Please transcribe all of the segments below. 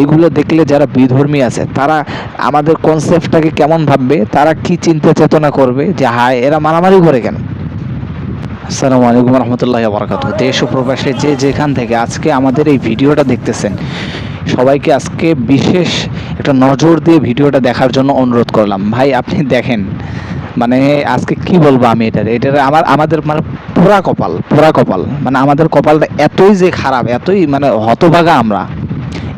এইগুলো দেখলে যারা বিধর্মী আছে, তারা আমাদের কনসেপ্টটাকে কেমন ভাববে? তারা কি চিন্তা চেতনা করবে? যে হায়, এরা মারামারি করে কেন? আসসালামু আলাইকুম রহমতুল্লাহ বরকাত দেশ ও প্রবাসে যে যেখান থেকে আজকে আমাদের এই ভিডিওটা দেখতেছেন, সবাইকে আজকে বিশেষ একটা নজর দিয়ে ভিডিওটা দেখার জন্য অনুরোধ করলাম। ভাই, আপনি দেখেন মানে আজকে কি বলব আমি এটার? এটার আমার, আমাদের মানে পোড়া কপাল পোড়া কপাল। মানে আমাদের কপালটা এতই যে খারাপ, এতই মানে হতভাগা আমরা।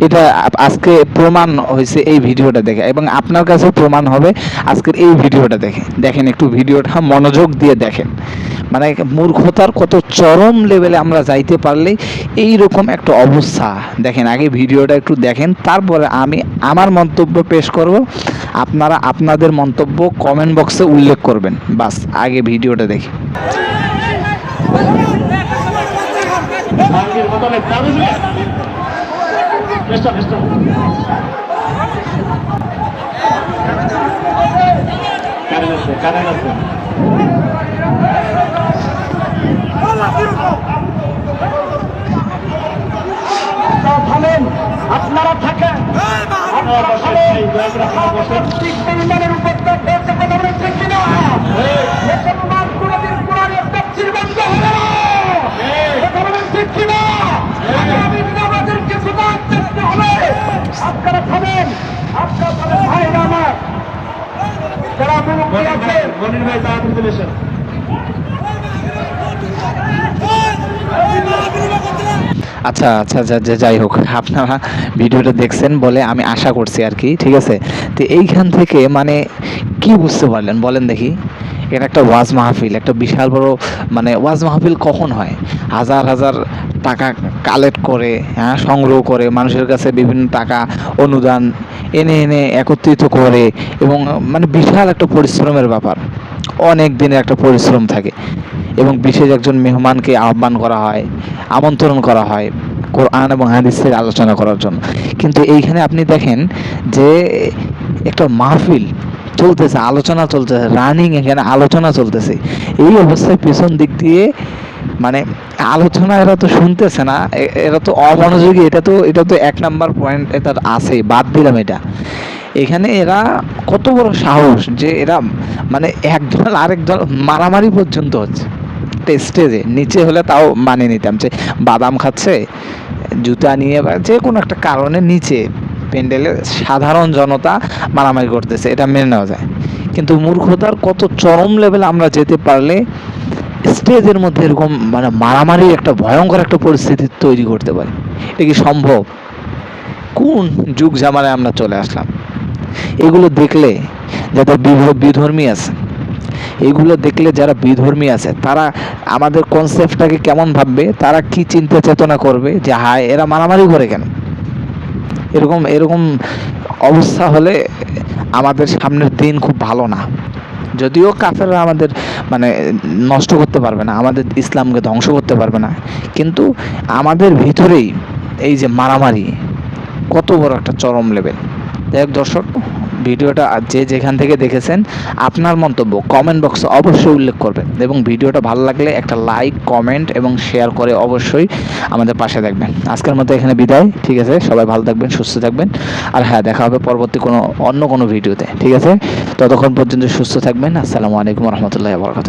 এটা আজকে প্রমাণ হয়েছে এই ভিডিওটা দেখে এবং আপনার কাছে প্রমাণ হবে আজকের এই ভিডিওটা দেখে। দেখেন একটু ভিডিওটা মনোযোগ দিয়ে দেখেন। মানে মূর্খতার কত চরম লেভেলে আমরা যাইতে পারলেই এই রকম একটা অবস্থা। দেখেন, আগে ভিডিওটা একটু দেখেন, তারপরে আমি আমার মন্তব্য পেশ করব। আপনারা আপনাদের মন্তব্য কমেন্ট বক্সে উল্লেখ করবেন। বাস, আগে ভিডিওটা দেখি। Besok, besok. Kanan আছে, কারেন্ট আছে। আপনারা থামেন, আপনারা থাকেন আপনারা বসেন এই দয়া করে আপনারা বসেন মুসলমানের উপর তো ফেলতে কথা বলে ঠিক কিনা? মুসলমান কোনদিন কোরআনের তাফসীর বন্ধ হবে না। কথা বলেন ঠিক কিনা? আগামী দিনে আমাদেরকে সজাগ থাকতে হবে। আপনারা থামেন, আপনারা থামেন, ভাইরা আমার। যারা মুরব্বী আছেন, মনির ভাই তাড়াতাড়ি চলে এসেন। আচ্ছা আচ্ছা যা- যা- যাই হোক আপনারা ভিডিওটা দেখছেন বলে আমি আশা করছি আর কি ঠিক আছে? তো এইখান থেকে মানে কি বুঝতে পারলেন? বলেন দেখি। এটা একটা ওয়াজ মাহফিল, একটা বিশাল বড় মানে ওয়াজ মাহফিল কখন হয়? হাজার হাজার টাকা কালেক্ট করে হ্যাঁ সংগ্রহ করে, মানুষের কাছে বিভিন্ন টাকা অনুদান এনে এনে একত্রিত করে এবং মানে বিশাল একটা পরিশ্রমের ব্যাপার। অনেক দিনের একটা পরিশ্রম থাকে এবং বিশেষ একজন মেহমানকে আহ্বান করা হয়, আমন্ত্রণ করা হয় কোরআন এবং হাদিসের আলোচনা করার জন্য। কিন্তু এইখানে আপনি দেখেন যে একটা মাহফিল চলতেছে, আলোচনা চলতেছে রানিং এখানে আলোচনা চলতেছে। এই অবস্থায় পেছন দিক দিয়ে মানে আলোচনা এরা তো শুনতেছে না এরা তো অমনোযোগী, এটা তো এটা তো এক নাম্বার পয়েন্ট এটা আছে বাদ দিলাম এটা। এখানে এরা কত বড় সাহস যে এরা মানে একদল আরেকদল মারামারি পর্যন্ত হচ্ছে। স্টেজে নিচে হলে তাও মানে নিতাম যে, বাদাম খাচ্ছে, জুতা নিয়ে বা যে কোনো একটা কারণে নিচে প্যান্ডেলে সাধারণ জনতা মারামারি করতেছে, এটা মেনে নেওয়া যায়। কিন্তু মূর্খতার কত চরম লেভেলে আমরা যেতে পারলে স্টেজের মধ্যে এরকম মানে মারামারির একটা ভয়ঙ্কর একটা পরিস্থিতি তৈরি করতে পারে। এটা কি সম্ভব? কোন যুগ জামানায় আমরা চলে আসলাম? এগুলো দেখলে বিভ- বিধর্মী আছে, এগুলো দেখলে যারা বিধর্মী আছে, তারা আমাদের কনসেপ্টটাকে কেমন ভাববে? তারা কি চিন্তা চেতনা করবে? যে হায়, এরা মারামারি করে কেন? এরকম এরকম অবস্থা হলে আমাদের সামনের দিন খুব ভালো না। যদিও কাফেররা আমাদের মানে নষ্ট করতে পারবে না, আমাদের ইসলামকে ধ্বংস করতে পারবে না, কিন্তু আমাদের ভিতরেই এই যে মারামারি, কত বড় একটা চরম লেভেল যাই হোক দর্শক ভিডিওটা যে যেখান থেকে দেখেছেন, আপনার মন্তব্য কমেন্ট বক্সে অবশ্যই উল্লেখ করবেন এবং ভিডিওটা ভালো লাগলে একটা লাইক কমেন্ট এবং শেয়ার করে অবশ্যই আমাদের পাশে থাকবেন। আজকের মতো এখানে বিদায়, ঠিক আছে? সবাই ভালো থাকবেন, সুস্থ থাকবেন। আর হ্যাঁ দেখা হবে পরবর্তী কোনো অন্য কোনো ভিডিওতে, ঠিক আছে? ততক্ষণ পর্যন্ত সুস্থ থাকবেন। আসসালামু আলাইকুম রহমতুল্লাহ বরকাত